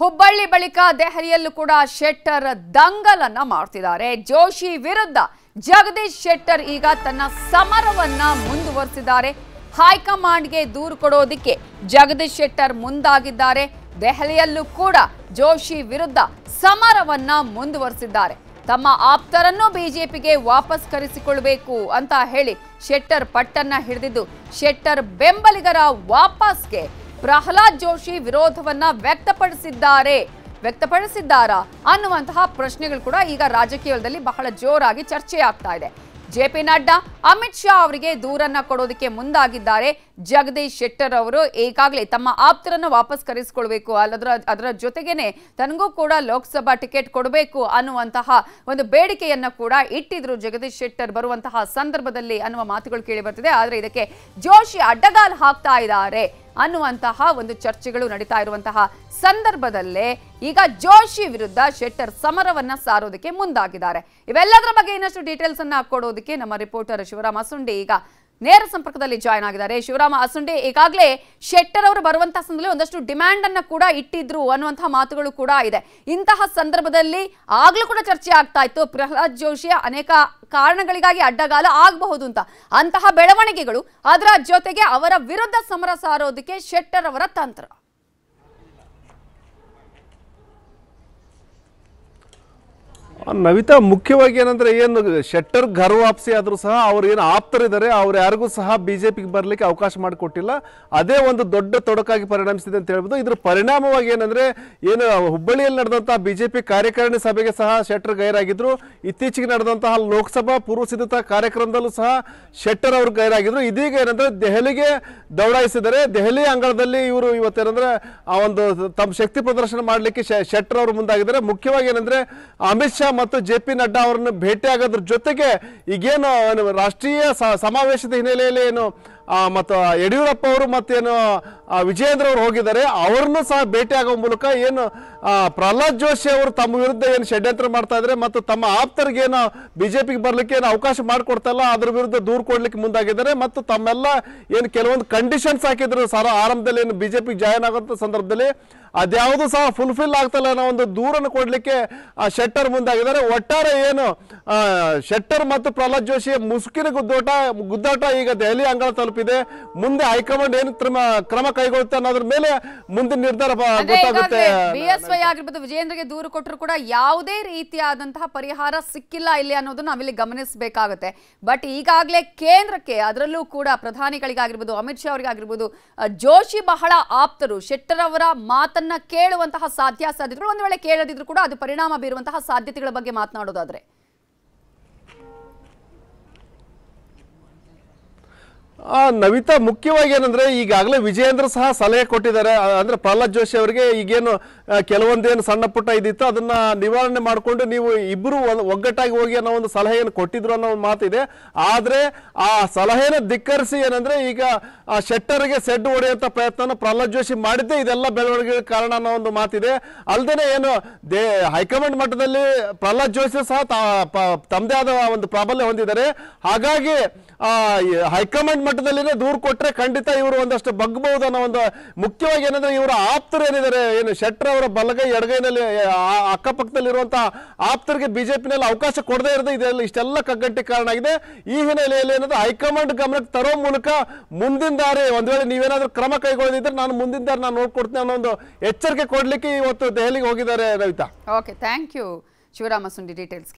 ಹುಬ್ಬಳ್ಳಿ ಬಳಿಕ ದೆಹಲಿಯಲ್ಲೂ ಕೂಡ ಶೆಟ್ಟರ್ ದಂಗಲನ್ನ ಮಾಡ್ತಿದ್ದಾರೆ. ಜೋಶಿ ವಿರುದ್ಧ ಜಗದೀಶ್ ಶೆಟ್ಟರ್ ಈಗ ತನ್ನ ಸಮರವನ್ನ ಮುಂದುವರಿಸಿದ್ದಾರೆ. ಹೈಕಮಾಂಡ್ಗೆ ದೂರು ಕೊಡೋದಿಕ್ಕೆ ಜಗದೀಶ್ ಶೆಟ್ಟರ್ ಮುಂದಾಗಿದ್ದಾರೆ. ದೆಹಲಿಯಲ್ಲೂ ಕೂಡ ಜೋಶಿ ವಿರುದ್ಧ ಸಮರವನ್ನ ಮುಂದುವರಿಸಿದ್ದಾರೆ. ತಮ್ಮ ಆಪ್ತರನ್ನು ಬಿಜೆಪಿಗೆ ವಾಪಸ್ ಕರೆಸಿಕೊಳ್ಬೇಕು ಅಂತ ಹೇಳಿ ಶೆಟ್ಟರ್ ಪಟ್ಟನ್ನ ಹಿಡಿದಿದ್ದು, ಶೆಟ್ಟರ್ ಬೆಂಬಲಿಗರ ವಾಪಸ್ಗೆ ಪ್ರಹ್ಲಾದ್ ಜೋಶಿ ವಿರೋಧವನ್ನ ವ್ಯಕ್ತಪಡಿಸಿದ್ದಾರೆ. ವ್ಯಕ್ತಪಡಿಸಿದ್ದಾರಾ ಅನ್ನುವಂತಹ ಪ್ರಶ್ನೆಗಳು ಕೂಡ ಈಗ ರಾಜಕೀಯದಲ್ಲಿ ಬಹಳ ಜೋರಾಗಿ ಚರ್ಚೆ ಆಗ್ತಾ ಇದೆ. ಜೆ ಪಿ ನಡ್ಡಾ, ಅಮಿತ್ ಶಾ ಅವರಿಗೆ ದೂರನ್ನ ಕೊಡೋದಕ್ಕೆ ಮುಂದಾಗಿದ್ದಾರೆ. ಜಗದೀಶ್ ಶೆಟ್ಟರ್ ಅವರು ಈಗಾಗಲೇ ತಮ್ಮ ಆಪ್ತರನ್ನು ವಾಪಸ್ ಕರೆಸಿಕೊಳ್ಬೇಕು. ಅಲ್ಲದ್ರ, ಅದರ ಜೊತೆಗೇನೆ ತನಗೂ ಕೂಡ ಲೋಕಸಭಾ ಟಿಕೆಟ್ ಕೊಡಬೇಕು ಅನ್ನುವಂತಹ ಒಂದು ಬೇಡಿಕೆಯನ್ನ ಕೂಡ ಇಟ್ಟಿದ್ರು ಜಗದೀಶ್ ಶೆಟ್ಟರ್ ಬರುವಂತಹ ಸಂದರ್ಭದಲ್ಲಿ ಅನ್ನುವ ಮಾತುಗಳು ಕೇಳಿ ಬರ್ತಿದೆ. ಆದ್ರೆ ಇದಕ್ಕೆ ಜೋಶಿ ಅಡ್ಡಗಾಲು ಹಾಕ್ತಾ ಇದ್ದಾರೆ. ಅನ್ನುವಂತಹ ಒಂದು ಚರ್ಚೆಗಳು ನಡೀತಾ ಇರುವಂತಹ ಸಂದರ್ಭದಲ್ಲೇ ಈಗ ಜೋಶಿ ವಿರುದ್ಧ ಶೆಟ್ಟರ್ ಸಮರವನ್ನ ಸಾರೋದಕ್ಕೆ ಮುಂದಾಗಿದ್ದಾರೆ. ಇವೆಲ್ಲದರ ಬಗ್ಗೆ ಇನ್ನಷ್ಟು ಡೀಟೇಲ್ಸ್ ಅನ್ನ ಕೊಡೋದಕ್ಕೆ ನಮ್ಮ ರಿಪೋರ್ಟರ್ ಶಿವರಾಮ ಸುಂಡಿ ಈಗ ನೇರ ಸಂಪರ್ಕದಲ್ಲಿ ಜಾಯ್ನ್ ಆಗಿದ್ದಾರೆ. ಶಿವರಾಮ ಅಸುಂಡಿ ಈಗಾಗಲೇ ಶೆಟ್ಟರ್ ಅವರು ಬರುವಂತಹ ಸಂದರ್ಭದಲ್ಲಿ ಒಂದಷ್ಟು ಡಿಮ್ಯಾಂಡ್ ಅನ್ನ ಕೂಡ ಇಟ್ಟಿದ್ರು ಅನ್ನುವಂತಹ ಮಾತುಗಳು ಕೂಡ ಇದೆ. ಇಂತಹ ಸಂದರ್ಭದಲ್ಲಿ ಆಗ್ಲೂ ಕೂಡ ಚರ್ಚೆ ಆಗ್ತಾ ಇತ್ತು. ಪ್ರಹ್ಲಾದ್ ಜೋಶಿಯ ಅನೇಕ ಕಾರಣಗಳಿಗಾಗಿ ಅಡ್ಡಗಾಲ ಆಗಬಹುದು ಅಂತ. ಅಂತಹ ಬೆಳವಣಿಗೆಗಳು ಅದರ ಜೊತೆಗೆ ಅವರ ವಿರುದ್ಧ ಸಮರ ಸಾರೋದಕ್ಕೆ ಶೆಟ್ಟರ್ ಅವರ ತಂತ್ರ ಆ, ನವಿತಾ ಮುಖ್ಯವಾಗಿ ಏನಂದ್ರೆ ಏನು ಶೆಟ್ಟರ್ ಘರ್ ವಾಪಸಿ ಆದ್ರೂ ಸಹ ಅವ್ರು ಏನು ಆಪ್ತರಿದ್ದಾರೆ ಅವ್ರು ಯಾರಿಗೂ ಸಹ ಬಿಜೆಪಿಗೆ ಬರಲಿಕ್ಕೆ ಅವಕಾಶ ಮಾಡಿಕೊಟ್ಟಿಲ್ಲ. ಅದೇ ಒಂದು ದೊಡ್ಡ ತೊಡಕಾಗಿ ಪರಿಣಮಿಸಿದೆ ಅಂತ ಹೇಳ್ಬೋದು. ಇದ್ರ ಪರಿಣಾಮವಾಗಿ ಏನಂದ್ರೆ ಏನು ಹುಬ್ಬಳ್ಳಿಯಲ್ಲಿ ನಡೆದಂತಹ ಬಿಜೆಪಿ ಕಾರ್ಯಕಾರಿಣಿ ಸಭೆಗೆ ಸಹ ಶೆಟ್ಟರ್ ಗೈರಾಗಿದ್ರು. ಇತ್ತೀಚೆಗೆ ನಡೆದಂತಹ ಲೋಕಸಭಾ ಪೂರ್ವ ಸಿದ್ಧತಾ ಕಾರ್ಯಕ್ರಮದಲ್ಲೂ ಸಹ ಶೆಟ್ಟರ್ ಅವರು ಗೈರಾಗಿದ್ರು. ಇದೀಗ ಏನಂದ್ರೆ ದೆಹಲಿಗೆ ದೌಡಾಯಿಸಿದರೆ ದೆಹಲಿ ಅಂಗಳದಲ್ಲಿ ಇವರು ಇವತ್ತೇನಂದ್ರೆ ಆ ಒಂದು ತಮ್ಮ ಶಕ್ತಿ ಪ್ರದರ್ಶನ ಮಾಡಲಿಕ್ಕೆ ಶೆಟ್ಟರ್ ಅವರು ಮುಂದಾಗಿದ್ದಾರೆ. ಮುಖ್ಯವಾಗಿ ಏನಂದ್ರೆ ಅಮಿತ್ ಶಾ ಮತ್ತು ಜೆ ಪಿ ನಡ್ಡಾ ಅವರನ್ನು ಭೇಟಿ ಆಗೋದ್ರ ಜೊತೆಗೆ ಈಗೇನು ರಾಷ್ಟ್ರೀಯ ಸಮಾವೇಶದ ಹಿನ್ನೆಲೆಯಲ್ಲಿ ಏನು ಮತ್ತು ಯಡಿಯೂರಪ್ಪ ಅವರು ಮತ್ತೇನು ವಿಜಯೇಂದ್ರ ಅವರು ಹೋಗಿದ್ದಾರೆ, ಅವ್ರನ್ನೂ ಸಹ ಭೇಟಿ ಆಗೋ ಮೂಲಕ ಏನು ಪ್ರಹ್ಲಾದ್ ಜೋಶಿ ಅವರು ತಮ್ಮ ವಿರುದ್ಧ ಏನು ಷಡ್ಯಂತ್ರ ಮಾಡ್ತಾ ಇದ್ದಾರೆ ಮತ್ತು ತಮ್ಮ ಆಪ್ತರಿಗೆ ಏನು ಪಿಗೆ ಬರಲಿಕ್ಕೆ ಏನು ಅವಕಾಶ ಮಾಡಿಕೊಡ್ತಲ್ಲ ಅದ್ರ ವಿರುದ್ಧ ದೂರು ಕೊಡ್ಲಿಕ್ಕೆ ಮುಂದಾಗಿದ್ದಾರೆ ಮತ್ತು ತಮ್ಮೆಲ್ಲ ಏನು ಕೆಲವೊಂದು ಕಂಡೀಷನ್ಸ್ ಹಾಕಿದ್ರು ಸರ ಆರಂಭದಲ್ಲಿ ಏನು ಬಿ ಜೆ ಪಿಗೆ ಜಾಯ್ನ್ ಆಗೋಂಥ ಸಂದರ್ಭದಲ್ಲಿ, ಅದ್ಯಾವುದು ಸಹ ಫುಲ್ಫಿಲ್ ಆಗ್ತಲ್ಲ ಅನ್ನೋ ಒಂದು ದೂರನ್ನು ಕೊಡಲಿಕ್ಕೆ, ಆ, ಶೆಟ್ಟರ್ ಮುಂದಾಗಿದ್ದಾರೆ. ಒಟ್ಟಾರೆ ಏನು ಶೆಟ್ಟರ್ ಮತ್ತು ಪ್ರಹ್ಲಾದ್ ಜೋಶಿ ಮುಸುಕಿನ ಗುದ್ದೋಟ, ಗುದ್ದಾಟ ಈಗ ದೆಹಲಿ ಅಂಗಳ ತಲುಪಿದೆ. ಮುಂದೆ ಹೈಕಮಾಂಡ್ ಏನು ಕ್ರಮ ಕೈಗೊಳ್ಳುತ್ತೆ ಅನ್ನೋದ್ರ ಮೇಲೆ ಮುಂದಿನ ನಿರ್ಧಾರ ಗೊತ್ತಾಗುತ್ತೆ. ಬಿಎಸ್ವೈ ಆಗಿರ್ಬೋದು ವಿಜೇಂದ್ರಗೆ ದೂರು ಕೊಟ್ಟರು ಕೂಡ ಯಾವುದೇ ರೀತಿಯಾದಂತಹ ಪರಿಹಾರ ಸಿಕ್ಕಿಲ್ಲ ಇಲ್ಲಿ ಅನ್ನೋದನ್ನ ನಾವಿಲ್ಲಿ ಗಮನಿಸಬೇಕಾಗುತ್ತೆ. ಬಟ್ ಈಗಾಗಲೇ ಕೇಂದ್ರಕ್ಕೆ ಅದರಲ್ಲೂ ಕೂಡ ಪ್ರಧಾನಿಗಳಿಗಾಗಿರ್ಬೋದು ಅಮಿತ್ ಶಾ ಅವರಿಗಾಗಿರ್ಬೋದು ಆಗಿರ್ಬೋದು ಜೋಶಿ ಬಹಳ ಆಪ್ತರು ಶೆಟ್ಟರ್ ಅವರ ಮಾತನ್ನ ಕೇಳುವಂತಹ ಸಾಧ್ಯಾಸಾಧ್ಯತೆಗಳು ಒಂದು ವೇಳೆ ಕೇಳದಿದ್ರು ಕೂಡ ಅದು ಪರಿಣಾಮ ಬೀರುವಂತಹ ಸಾಧ್ಯತೆಗಳ ಬಗ್ಗೆ ಮಾತನಾಡೋದಾದ್ರೆ. ನವಿತಾ ಮುಖ್ಯವಾಗಿ ಏನಂದ್ರೆ ಈಗಾಗಲೇ ವಿಜಯೇಂದ್ರ ಸಹ ಸಲಹೆ ಕೊಟ್ಟಿದ್ದಾರೆ. ಅಂದ್ರೆ ಪ್ರಹ್ಲಾದ್ ಜೋಶಿ ಅವರಿಗೆ ಈಗೇನು ಕೆಲವೊಂದೇನು ಸಣ್ಣ ಪುಟ್ಟ ಇದಿತ್ತು, ಅದನ್ನ ನಿವಾರಣೆ ಮಾಡಿಕೊಂಡು ನೀವು ಇಬ್ರು ಒಗ್ಗಟ್ಟಾಗಿ ಹೋಗಿ ಅನ್ನೋ ಒಂದು ಸಲಹೆಯನ್ನು ಕೊಟ್ಟಿದ್ರು ಅನ್ನೋ ಒಂದು ಮಾತಿದೆ. ಆದ್ರೆ ಆ ಸಲಹೆನ ಧಿಕ್ಕರಿಸಿ ಏನಂದ್ರೆ ಈಗ, ಆ, ಶೆಟ್ಟರ್ಗೆ ಸೆಡ್ ಹೊಡೆಯುವಂತ ಪ್ರಯತ್ನ ಪ್ರಹ್ಲಾದ್ ಜೋಶಿ ಮಾಡಿದ್ದೆ ಇದೆಲ್ಲ ಬೆಳವಣಿಗೆಗೆ ಕಾರಣ ಅನ್ನೋ ಒಂದು ಮಾತಿದೆ. ಅಲ್ಲದೆ ಏನು, ದೇ, ಹೈಕಮಾಂಡ್ ಮಟ್ಟದಲ್ಲಿ ಪ್ರಹ್ಲಾದ್ ಜೋಶಿ ಸಹ ತಮ್ಮದೇ ಆದ ಒಂದು ಪ್ರಾಬಲ್ಯ ಹೊಂದಿದ್ದಾರೆ. ಹಾಗಾಗಿ ಹೈಕಮಾಂಡ್ ಮಟ್ಟದಲ್ಲಿನೇ ದೂರು ಕೊಟ್ಟರೆ ಖಂಡಿತ ಇವರು ಒಂದಷ್ಟು ಬಗ್ಬಹುದು ಅನ್ನೋ ಒಂದು ಮುಖ್ಯವಾಗಿ ಏನಂದ್ರೆ ಇವರ ಆಪ್ತರು ಏನಿದ್ದಾರೆ, ಏನು ಶೆಟ್ಟರ್ ಅವರ ಬಲಗೈ ಎಡಗೈನಲ್ಲಿ ಅಕ್ಕಪಕ್ಕದಲ್ಲಿರುವಂತಹ ಆಪ್ತರಿಗೆ ಬಿಜೆಪಿನಲ್ಲಿ ಅವಕಾಶ ಕೊಡದೇ ಇರೋದು ಇದೆಲ್ಲ ಇಷ್ಟೆಲ್ಲ ಕಗ್ಗಂಟಿ ಕಾರಣ ಆಗಿದೆ. ಈ ಹಿನ್ನೆಲೆಯಲ್ಲಿ ಏನಂದ್ರೆ ಹೈಕಮಾಂಡ್ ಗಮನಕ್ಕೆ ತರೋ ಮೂಲಕ ಮುಂದಿನ ದಾರಿ, ಒಂದ್ ವೇಳೆ ನೀವೇನಾದ್ರೂ ಕ್ರಮ ಕೈಗೊಳ್ಳದಿದ್ರೆ ನಾನು ಮುಂದಿನ ದಾರಿ ನಾನು ನೋಡ್ಕೊಡ್ತೀನಿ ಅನ್ನೋ ಒಂದು ಎಚ್ಚರಿಕೆ ಕೊಡ್ಲಿಕ್ಕೆ ಇವತ್ತು ದೆಹಲಿಗೆ ಹೋಗಿದ್ದಾರೆ Ravitha. Okay thank you Shivarama ಸುಂಡಿ ಡೀಟೇಲ್ಸ್ಗೆ